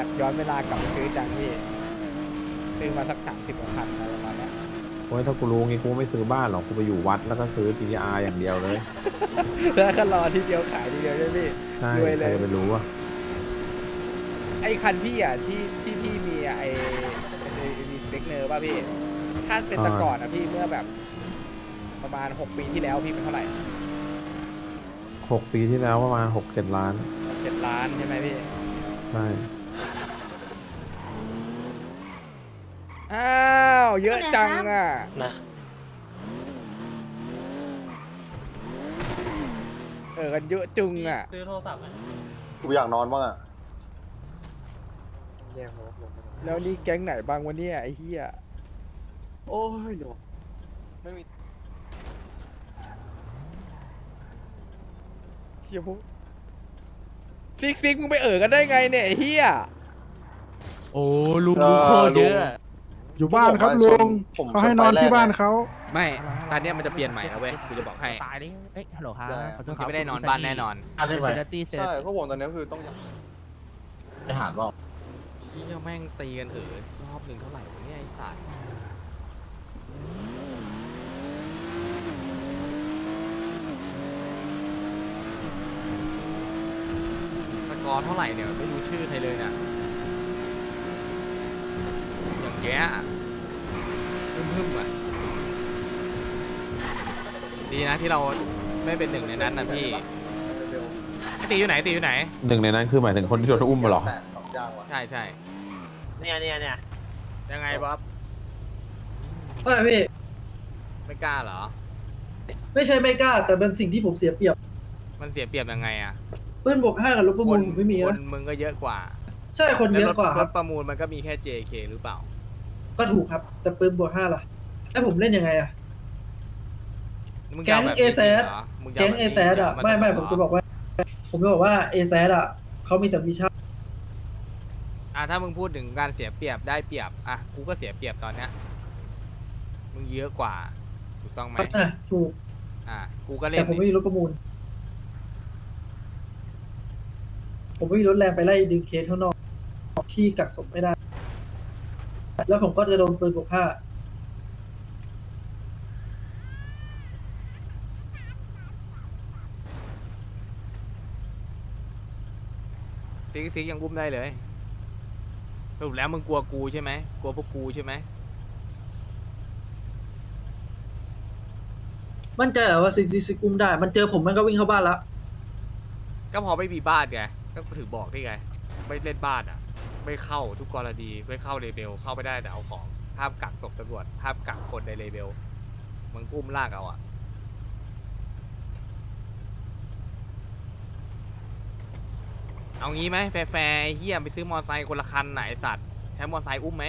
อยากย้อนเวลากลับไปซื้อจังพี่ซื้อมาสักสามสิบกว่าคันอะไรประมาณเนี้ยโอ้ยถ้ากูรู้งี้กูไม่ซื้อบ้านหรอกกูไปอยู่วัดแล้วก็ซื้อ GTR อย่างเดียวเลยแล้วก็รอทีเดียวขายทีเดียวใช่ไหมพี่ ใช่รวยเลย ใครจะไปรู้อะไอ้คันพี่อะที่ที่พี่มีอะไอ้ไอ้มีสเปคเนอร์ป่ะพี่ ถ้าเป็นแต่ก่อนอะพี่เมื่อแบบ ประมาณหกปีที่แล้วพี่เป็นเท่าไหร่หกปีที่แล้วประมาณหกเจ็ดล้านเจ็ดล้านใช่ไหมพี่ ใช่ อ้าว เยอะจังอะ นะเออกันเยอะจุงอะ ซื้อโทรศัพท์ไหมกูอยากนอนบ้างอะแล้วนี่แก๊งไหนบ้างวะเนี่ยไอ้เหี้ยโอ้ยหนูไม่มีเชี่ยพวกซิกซิกมึงไปเอ่อกันได้ไงเนี่ยไอ้เหี้ยโอ้ลุงลุงโคตรเยอะ อยู่บ้านครับลุงผมเขาให้นอนที่บ้านเขา ไม่ตอนเนี้ยมันจะเปลี่ยนใหม่แล้วเว้ยกูจะบอกให้ตายดิเอ้ยฮัลโหลครับขอโทมึษงครัจะบไม่ได้นอนบ้านแน่นอนอะไรไปเซนตี้เซนใช่พวกผมตอนนี้คือต้องทหารบอกเชี่ยแม่งตีกันเออรอบหนึ่งเท่าไหร่วะเนี่ยไอ้สัตว์สกอร์เท่าไหร่เนี่ยไม่รู้ชื่อใครเลยเนี่ย อย่างแย่พึ่มๆอะดีนะที่เราไม่เป็นหนึ่งในนั้นนะพี่ไอ้ตีอยู่ไหนตีอยู่ไหน หนึ่งในนั้นคือหมายถึงคนที่โดนอุ้มมาหรอแปดสองอย่างว่ะใช่ใช่เนี่ยเนี่ยเนี่ยยังไงบ๊อบไม่พี่ไม่กล้าเหรอ ไม่ใช่ไม่กล้า แต่เป็นสิ่งที่ผมเสียเปรียบมันเสียเปรียบยังไงอะปืนบวกห้ากับรถประมูลผมไม่มีคนะนมึงก็เยอะกว่าใช่คนเยอะกว่าแล้ครรัถบ ประมูลมันก็มีแค่ JK หรือเปล่า ก็ถูกครับ แต่ปืนบวกห้าล่ะให้ผมเล่นยังไงอะ มึงแก๊งจะาแบบเอนี้แซจริดหรมึงจะแก๊งาเอแบบนี้แซดอะาไม่ไม่สนผมจะบอกว่า ผมจะบอกว่าเอแซดอะเขามีแต่วิชาอะถ้ามึงพูดถึงการเสียเปรียบได้เปรียบอะกูก็เสียเปรียบตอนเนี้ยมึงเยอะกว่า ถูกต้องไหมอะถูกอะกูก็เล่แต่นผมไม่มีรถประมูล ผมไม่มีรถแรงไปไล่ดึงเคสข้างนอกที่กักศพไม่ได้ แล้วผมก็จะโดนปืนบวกห้าซิกซิกยังอุ้มได้เลยสรุปแล้วมึงกลัวกูใช่ไหมกลัวพวกกูใช่ไหมมั่นใจเหรอว่าซิซิซิกุมได้ มันเจอผมมันก็วิ่งเข้าบ้านแล้วก็พอไม่มีบ้านไงก็ถึงบอกที่ไงไม่เล่นบ้านอะ ไม่เข้าทุกกรณีไม่เข้าเลเบลเข้าไม่ได้แต่เอาของห้ามกักศพตำรวจห้ามกักคนในเลเบลมึงอุ้มลากเอาอะเอางี้ไหมแฟร์ๆไอ้เฮียไปซื้อมอไซค์คนละคันไหนสัตว์ ใช้มอไซค์อุ้มไหม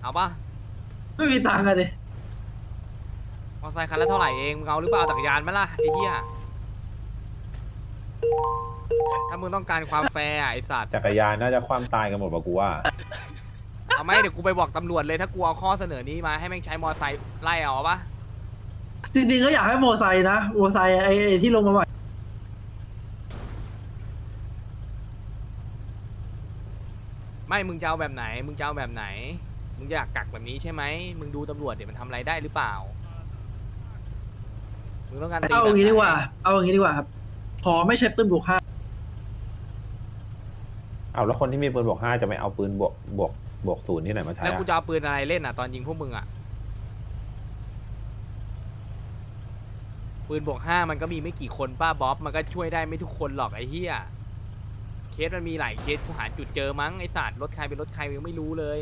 เอาปะไม่มีตังค์อะดิมอไซค์คันละเท่าไหร่เองมึงเอาหรือเปล่าจักรยานไหมล่ะไอ้เฮีย ถ้ามึงต้องการความแฟร์อะไอ้สัตว์ จักรยานน่าจะคว่ำตายกันหมดป่ะกูว่า เอาไหมเดี๋ยวกูไปบอกตำรวจเลยถ้ากูเอาข้อเสนอนี้มาให้แม่งใช้มอไซค์ไล่เอาปะจริงๆก็อยากให้โมไซค์นะโมไซค์ไอ้ไอ้ที่ลงมาใหม่ไม่มึงจะเอาแบบไหน มึงจะเอาแบบไหน มึงอยากกักแบบนี้ใช่ไหมมึงดูตำรวจเดี๋ยวมันทำอะไรได้หรือเปล่ามึงต้องการตีเอาแบบอย่างนี้ดีกว่าไหนเอาอย่างนี้ดีกว่าครับ ขอไม่ใช้ปืนบวกห้า เอาแล้วคนที่มีปืนบวกห้าจะไม่เอาปืนบวกบวกบวกศูนย์ที่ไหนมาใช้แล้วอะกูจะเอาปืนอะไรเล่นอะตอนยิงพวกมึงอะ ปืนบวกห้ามันก็มีไม่กี่คนป้าบ๊อบมันก็ช่วยได้ไม่ทุกคนหรอกไอ้เหี้ยเคสมันมีหลายเคสกูหาจุดเจอมั้งไอ้สัตว์รถใครเป็นรถใครมึงไม่รู้เลย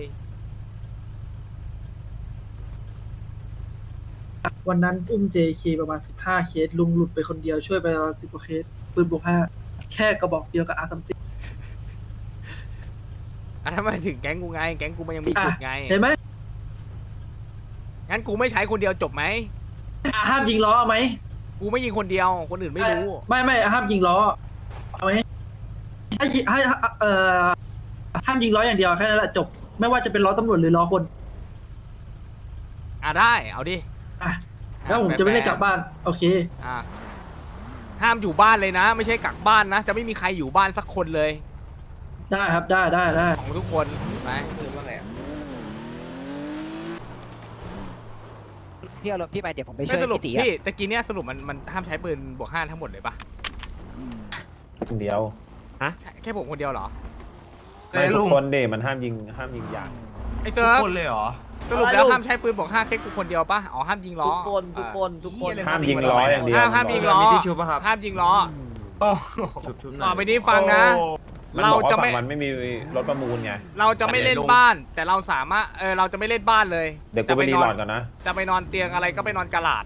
วันนั้นอุ้ม JK ประมาณ 15 เคส ลุงหลุดไปคนเดียวช่วยไปประมาณ10กว่าเคส ปืนบวกห้าแค่กระบอกเดียวกับ อาร์ซัมซิอะทำไมถึงแก๊งกูไง แก๊งกูมันยังมีจุดไง เห็นไหมงั้นกูไม่ใช้คนเดียวจบไหมอะห้ามยิงล้อเอาไหมกูไม่ยิงคนเดียว คนอื่นไม่รู้ ไม่ไม่ห้ามยิงล้อเอาไหมให้ยิให้เอ่อห้ามยิงล้ออย่างเดียวแค่นั้นแหละจบ ไม่ว่าจะเป็นล้อตำรวจหรือล้อคนอะได้ เอาดิ อะแล้วผมจะไม่ได้กลับบ้าน โอเค อะห้ามอยู่บ้านเลยนะ ไม่ใช่กักบ้านนะ จะไม่มีใครอยู่บ้านสักคนเลย ได้ครับได้ได้ได้ของทุกคนไปคือว่าไงอะพี่เอารถพี่ไปเดี๋ยวผมไปช่ไม่วยสรุปพี่ตีอะพี่ตะกี้เนี่ยสรุปมันมันห้ามใช้ปืนบวกห้าทั้งหมดเลยปะคนเดียวใช่แค่ผมคนเดียวเหรอไม่ทุกคนเดมันห้ามยิงห้ามยิงยางไอ้เซิร์ฟคนเลยเหรอสรุปแล้วห้ามใช้ปืนบวกห้าแค่กูคนเดียวปะอ๋อห้ามยิงล้อทุกคนทุกคนทุกคน ห้ามยิงล้ออย่างเดียวห้ามห้ามยิงล้อมีที่ชุบป่ะครับห้ามยิงล้อชุบชุบหน่ต่ออยไปนี้ฟังนะมั นเราบอกว่าจะฝั่ไม่งมันไม่มีรถประมูลไงเราจะไม่เล่นอันไหนลงบ้าน แต่เราสามารถเออเราจะไม่เล่นบ้านเลยเดี๋ยวกูไปรีนโหลอดก่อนนะ จะไปนอนเตียงอะไรก็ไปนอนกระลาด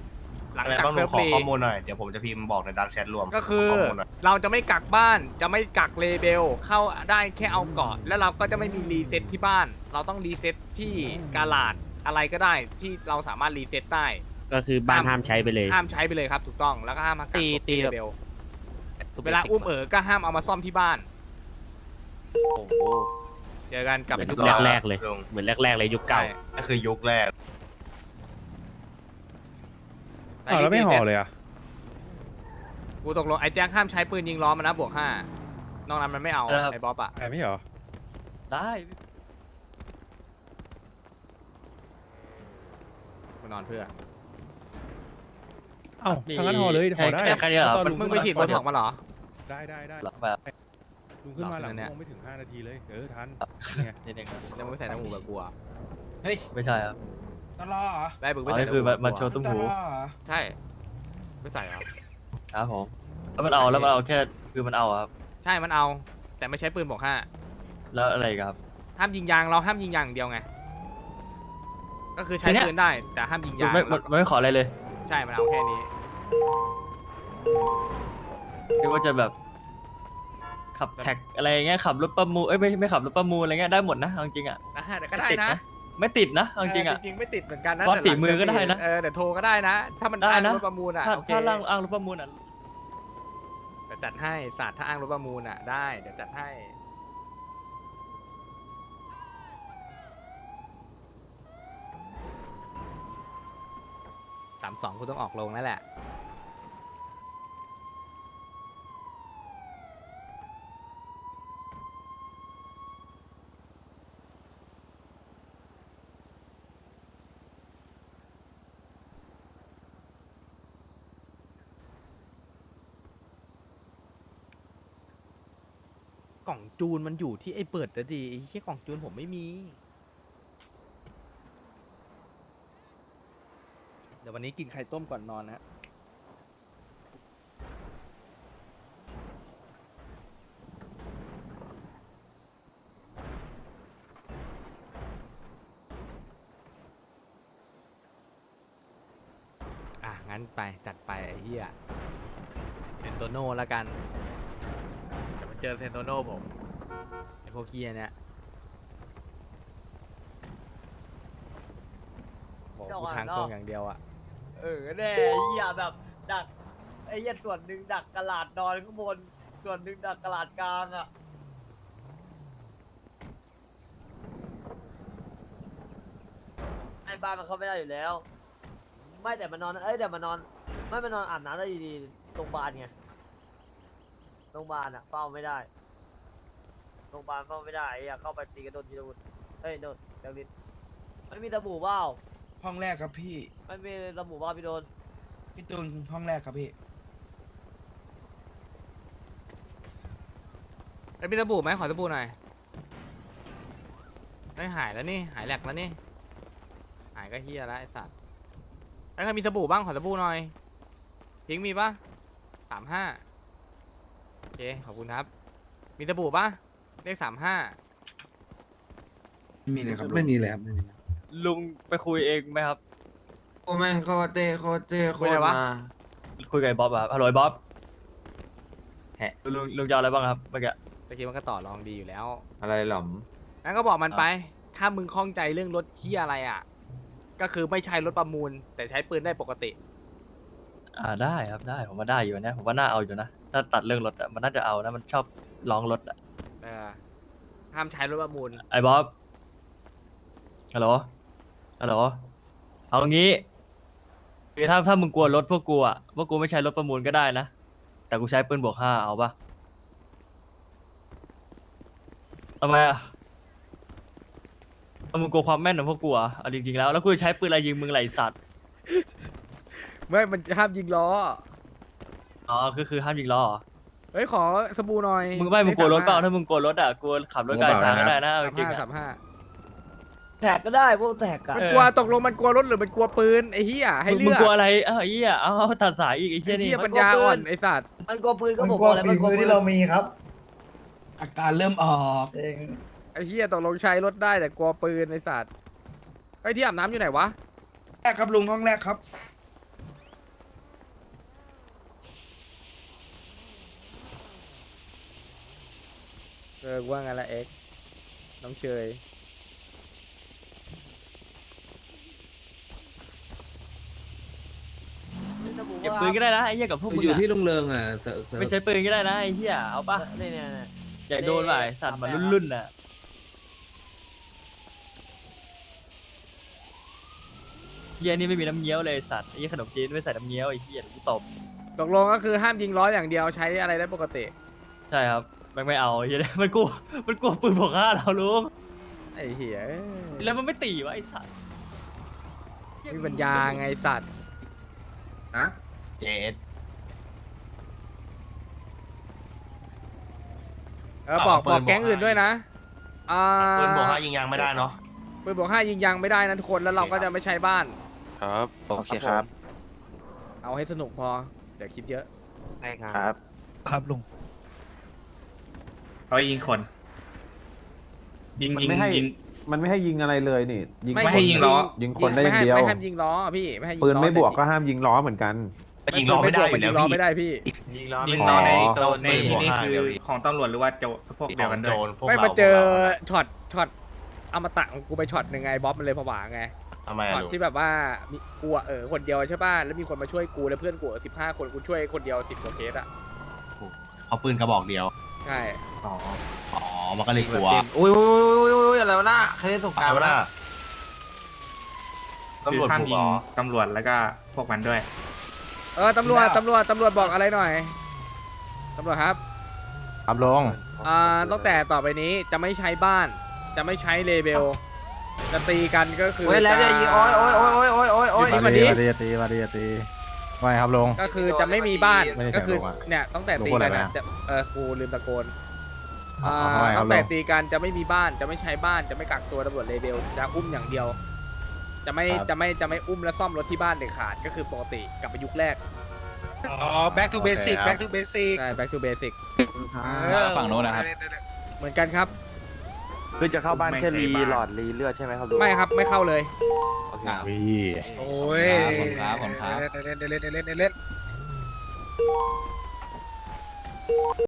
หลังอะไรจากบ้างลุเซิงร์ฟขอรีข้อมูลหน่อย เดี๋ยวผมจะพิมพ์บอกในดักแชทรวมก็คือขข้มูลหน่อยเราจะไม่กักบ้านจะไม่กักเลเบลเข้าได้แค่เอาเกาะแล้วเราก็จะไม่มีรีเซ็ตที่บ้าน เราต้องรีเซ็ตที่กาลาดอะไรก็ได้ที่เราสามารถรีเซ็ตได้ก็คือบ้านห้ามใช้ไปเลยห้ามใช้ไปเลยครับถูกต้องแล้วก็ห้ามมากักตีศพตีที่เลแบบเบลเวลาอุ้มเอ๋อก็ห้ามเอามาซ่อมที่บ้าน โอ้โหเจอกันกลับเหไปมือนทุกยุอย่างคแรกๆเลยลงเหมือนแรกๆเลยยุคเก่าใช่นั่นคือยุคแรกไปอ้าวแล้วไม่รีห่ซ็อตเลยอะ กูตกลงไอ้แจ็คห้ามใช้ปืนยิงล้อมันนะบวกห้านอกนั้นมันไม่เอาครับไอ้บ๊อบอะแต่ไม่เหรอ ได้กูนอนเพื่อ เอ้าทางนั้นห่อเลยห่อได้แค่แค่นี้เหรอตอนลุมึงไปฉีดโบท็อกซ์มาเหรอ ได้ได้ได้หลังแบบ ลุงขึ้นมาหลังเนี่ยชั่วโมงไม่ถึง5นาทีเลย เออทันนี่ไงนิดนึงแล้วมึงไม่ใส่น้ำหูแบบกูอะไม่ใช่ครับตลอดเหรอได้มึงอ๋ไม่อใส่นี่น้ำหูคือแบบมันกูโชว์อะตุ้มตหูลอดเหรอใช่ ไม่ใส่เหรอครับผมแล้วมันเอาแล้วมันเอาแค่คือมันเอาอะครับ ใช่ มันเอา แต่ไม่ใช้ปืนบอกห้าแล้วอะไรอีกครับ ห้ามยิงยาง เราห้ามยิงยางอย่างเดียวไง ก็คือใช้แค่เนี้ยปืนได้ แต่ห้ามยิงยางไม่มันมันไม่ขออะไรเลยใช่ มันเอาแค่นี้ คิดว่าจะแบบ ขับแท็กอะไรอย่างเงี้ยขับรถประมูลเอ้ยไม่ไม่ขับรถประมูลอะไรเงี้ยได้หมดนะเอาจริงๆอะนะแต่ก็ได้ติดนะนะ ไม่ติดนะเอาจริงๆอะเจริงๆไม่ติดเหมือนกันนะวัดแต่หลังฝีมือก็ได้นะเออเดี๋ยวโทรก็ได้นะ ถ้ามันได้อ้างนะรถประมูลอะถ้าโอเคถ้าร่างอ้างรถประมูลอะเดี๋ยวจัดให้ศาสตร์ถ้าอ้างรถประมูลอะได้เดี๋ยวจัดให้สามสองกูต้องออกลงแล้วแหละ จูนมันอยู่ที่ไอ้เปิดนะดิไอ้แค่กล่องจูนผมไม่มี เดี๋ยววันนี้กินไข่ต้มก่อนนอนนะฮะอะ งั้นไปจัดไปไอ้เหี้ยเซนโตโน่แล้วกัน จะมาเจอเซนโตโน่ผม ไอ้พวกเคียเนี่ยบอกกูทางตรงอย่างเดียวอะเออแน่ไอ้เหี้ยแบบดักไอ้เหี้ยส่วนหนึ่งดักกระลาดนอนข้างบน ส่วนหนึ่งดักกระลาดกลางอะไอ้บ้านมันเข้าไม่ได้อยู่แล้ว ไม่แต่มันนอนเอ้ยแต่มันนอน ไม่มันนอนอาบน้ำได้ดีๆโรงพยาบาลไงโรงพยาบาลอะเฝ้าไม่ได้โรงพยาบาลเฝ้าไม่ได้ไอ้เหี้ยเข้าไปตีกระโดนทีละคนเฮ้ยโดนเดวิดไม่มีสบู่เปล่าห้องแรกครับพี่ไม่มีสบู่เปล่าพี่โดนพี่ตูนห้องแรกครับพี่ไอ้ยมีสบู่ไหมขอสบู่หน่อยไอ้ยหายแล้วนี่หายแหลกแล้วนี่หายก็เฮียแล้วไอ้สัตว์ไอ้ยใครมีสบู่บ้างขอสบู่หน่อยพิงค์มีปะสามห้าโอเคขอบคุณครับ มีสบู่ปะ เลขสามห้าไม่มีเลยครับไม่มีเลยครับไม่มีลุงไปคุยเองไหมครับ โอ้แม่งโคตรเต้โคตรเต้โคคุยตอะไรรวะ มาคุยกับไอ้บ๊อบอะครับฮัลโหลไอ้บ๊อบแฮะลุงลุงจะเอาอะไรบ้างครับเมื่อกี้ตะกี้มันก็ต่อรองดีอยู่แล้วอะไรหล่อม งั้นก็บอกมันไป ถ้ามึงคล่องใจเรื่องรถเที่ยอะไรอะ ก็คือไม่ใช่รถประมูล แต่ใช้ปืนได้ปกติ อ่าได้ครับได้ผมว่าได้อยู่นะผมว่าน่าเอาอยู่นะถ้าตัดเรื่องรถอะมันน่าจะเอานะมันชอบร้องรถอะ เออห้ามใช้รถประมูล ไอ้บ๊อบฮัลโหลฮัลโหลเอางี้คือถ้าถ้ามึงกลัวรถพวกกูอะพวกกูไม่ใช้รถประมูลก็ได้นะ แต่กูใช้ปืนบวกห้าเอาปะทำไมอะเอามึงกลัวความแม่นของพวกกูเหรอะเอาจริงๆแล้วแล้วกูจะใช้ปืนอะไรยิงมึงไหลสัตว์ไม่ มันห้ามยิงล้อ อ๋อคือคือห้ามยิงล้อเหรอ เฮ้ยขอสบู่หน่อยมึงไม่มึงกลัวรถเปล่าถ้ามึงกลัวรถอะกลัวขับรถกายช้างก็ได้นะเอาจสามริงห้าๆสาอะมห้าแท็กก็ได้พวกแท็กอะมันกลัวตกลงมันกลัวรถหรือมันกลัวปืนไอ้เหี้ยให้มึงเลืมึงอกกลัวอะไรอ้าวไอ้เหี้ยเอาเอาตัดสายอีกไอ้ไอ้เหี้ยนี่เหี้ยปัญญาอ่อนไอ้สัตว์มันกลัวปืนก็บอกว่าอะไรมันกลัวปืนอาการเริ่มออกไอ้เหี้ยตกลงใช้รถได้แต่กลัวปืนไอ้สัตว์ไอ้ที่อาบน้ำอยู่ไหนวะแรกครับลุงห้องแรกครับ เออกูว่าไงละเอ็กซ์น้องเชยเก็บปืนก็ได้นะไอ้เหี้ยกับพวกมึงอยู่อะที่ลุงเริงอะเสิร์ฟเสิร์ฟไม่ใช้ปืนก็ได้นะไอ้เหี้ยเอาปะนี่เนี่ยเนี่ย อยากโดนว่ะไอ้สัตว์มันรุ่นๆน่ะเหี้ยนี่ไม่มีน้ำเงี้ยวเลยไอ้สัตว์ไอ้เหี้ยขนมจีนไม่ใส่น้ำเงี้ยวไอ้เหี้ยเดี๋ยวกูตบตกลงก็คือห้ามยิงล้ออย่างเดียวใช้อะไรได้ปกติ ใช่ครับ แม่งไม่เอาไอ้เหี้ยมันกลัวมันกลัวปืนบวกห้าเราลุงไอ้เหี้ยเอ้ยแล้วมันไม่ตีวะไอ้สัตว์มีปัญญาไงไอ้สัตว์เจ็ดเออบอกเอาปืนบอกแก๊งบอกอื่นด้วยนะอ่าปืนบอกห้ายิงยางไม่ได้เนาะปืนบอกห้ายิงยางไม่ได้นะทุกคนแล้วเราก็จะไม่ใช้บ้าน ครับโอเคครับ เอาให้สนุกพอเดี๋ยวคิดเยอะใช่ครับครับครับลุง เขายิงคน ยิงมันยิงไม่ให้ ยิง มันไม่ให้ยิงอะไรเลยนี่ยิงไม่ให้ยิงล้อ ยิงคนได้อย่างเดียว ไม่ห้ามยิงล้อพี่ไม่ให้ยิงปืนล้อไม่บวกก็แต่ห้ามยิงล้อเหมือนกัน แต่ยิงล้อไม่ได้อยู่ยิแล้วงล้อพี่ ไม่ได้พี่ ยิงล้อในอ๋อตัวในปืนบวกนี่ห้าคืเดีอยวพี่ ของตำรวจหรือว่าโจพวกเดียวกันด้โจวยรพวกไม่เรามาเจอพวกเราช็อตช็อตอมตะของกูไปช็อตหนึ่งไงบ๊อบมันเลยผวาไงทำไมช็ออะตลุงที่แบบว่ามีกูอะเออคนเดียวใช่ป่ะแล้วมีคนมาช่วยกูแล้วเพื่อนกูสิบห้าคนกูช่วยคนเดียวสิบกว่าเคสอะเขาปืนกระบอกเดียว ใช่อ๋ออ๋อมันก็เลยกลัวอุ้ยอุ้ยอุ้ยอะไรวะน่ะใครได้สงกตารายรวะวะน่ะ น่ะตำรวจคือห้ามบุกยิเหรงอตำรวจแล้วก็พวกมันด้วย เออตำรวจตำรวจตำรวจบอกอะไรหน่อยตำรวจครับครับลงอ่าตั้งแต่ต่อไปนี้จะไม่ใช้บ้าน จะไม่ใช้เลเบลจะตีกันก็คือโอ้ยแล้วจะจะยิงโอ้ยโอ้ยโอ้ยโอ้ยโอ้ยโอ้ยหยุดมาดิตีตีมาดีตี ไม่ครับลง ก็คือจะไม่มีบ้านไม่ได้ก็คือเสียงลงอะเนี่ยตั้งแต่ลงตีพูดอะไรกันไหมอะจะเออกูลืมตะโกนอ๋ออ่าทำไมครับตั้งแต่ลุงตีกันจะไม่มีบ้านจะไม่ใช้บ้านจะไม่กักตัวตำรวจเลเบลจะอุ้มอย่างเดียว จะไม่จะไม่จะไม่อุ้มและซ่อมรถที่บ้านเด็ดขาดก็คือปกติกลับไปยุคแรกอ๋อ back to basic back to basic ใช่ back to basic ฝั่งโน้นนะครับ เหมือนกันครับ คือจะเข้าบ้านแค่รีหลอดรีไม่ครับไม่เข้าเลยโอ้ยครับผมครับ เล่นเล่นเล่นเล่นเล่นเล่น